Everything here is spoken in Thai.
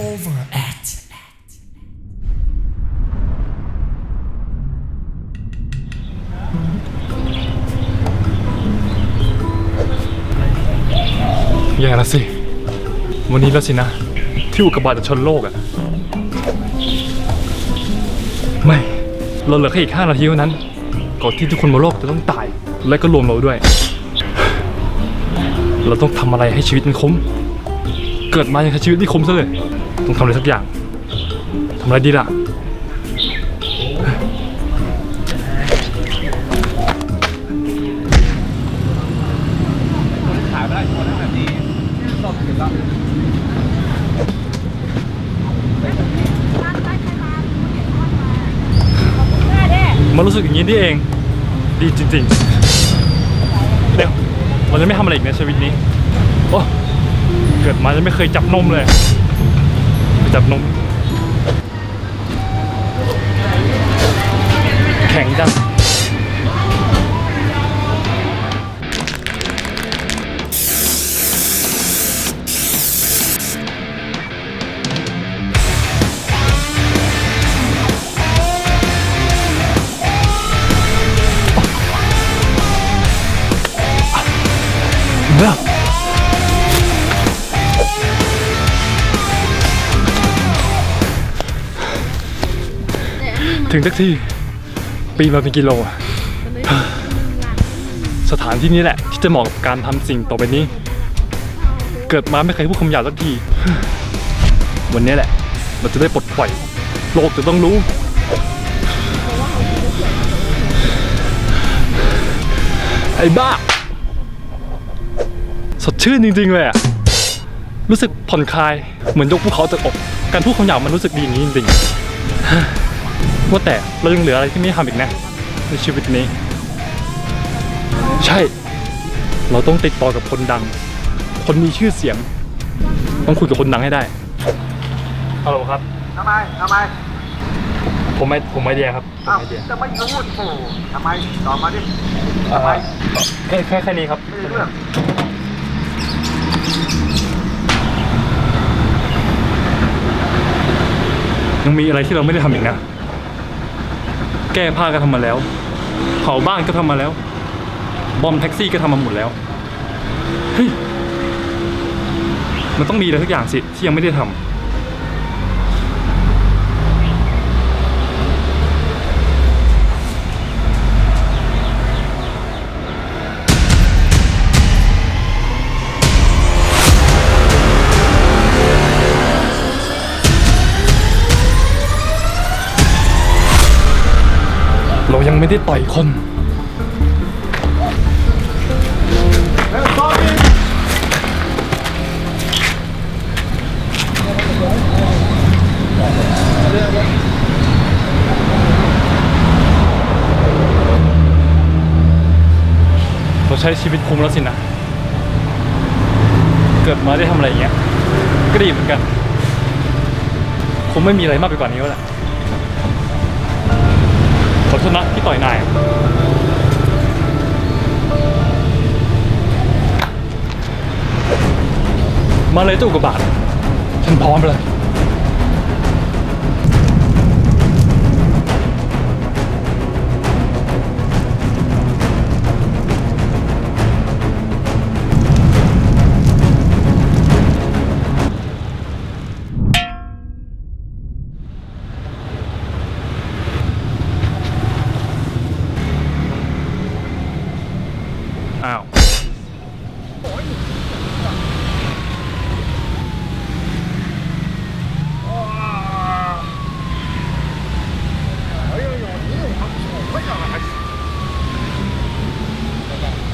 overact แย่แล้วสิ วันนี้แล้วสินะ ที่อุกกาบาตจะชนโลกอะ่ะ ไม่ เราเหลือแค่อีก 5 นาทีเท่านั้น ก่อนที่ทุกคนบนโลกจะต้องตาย และก็รวมเราด้วย เราต้องทำอะไรให้ชีวิตมันคุ้ม เกิดมายังใช้ชีวิตไม่คุ้มซะเลย ต้องทำอะไรสักอย่างทำอะไรดีล่ะขายไม่ได้คนแบบนี้รอบถึงแล้วมันรู้สึกอย่างนี้นี่เอง ดีจริงๆเดี๋ยวเราจะไม่ทำอะไรอีกในชีวิตนี้ โอ้ เกิดมาจะไม่เคยจับนมเลย จับนม แข็งจังเมื่อ ถึงสักทีปีนมาเป็นกิโลอะสถานที่นี้แหละ ที่จะเหมาะกับการทำสิ่งต่อไปนี้ เกิดมาไม่เคยพูดคำหยาบสักที วันนี้แหละ เราจะได้ปลดปล่อย โลกจะต้องรู้ ไอ้บ้า สดชื่นจริงๆเลยอะรู้สึกผ่อนคลาย เหมือนยกภูเขาจากอก การพูดคำหยาบมันรู้สึกดีอย่างนี้จริงๆ ว่าแต่เรายังเหลืออะไรที่ไม่ได้ทำอีกนะ ในชีวิตนี้ ใช่ เราต้องติดต่อกับคนดัง คนมีชื่อเสียง ต้องคุยกับคนดังให้ได้ฮัลโหลครับ ทำไม ทำไมผมไม่ผมไม่เดียครับผมอ้าวไม่เดียจะไม่รู้โอ้ทำไมตอบมาดิอ่าทำไม แค่แค่แค่นี้ครับ ไม่ได้เรื่อง ยังมีอะไรที่เราไม่ได้ทำอีกนะ แก้ผ้าก็ทำมาแล้ว เผาบ้านก็ทำมาแล้ว บอมแท็กซี่ก็ทำมาหมดแล้วเฮ้ยมันต้องมีอะไรสักอย่างสิที่ยังไม่ได้ทำ ยังไม่ได้ต่อยคนเราใช้ชีวิตคุ้มแล้วสินะ เกิดมาได้ทำอะไรอย่างเงี้ย ก็ดีเหมือนกัน คงไม่มีอะไรมากไปกว่านี้แล้วแหละ ชนะที่ต่อยนายมาเลยตู้กระบาดฉันพร้อมเลย อ้าว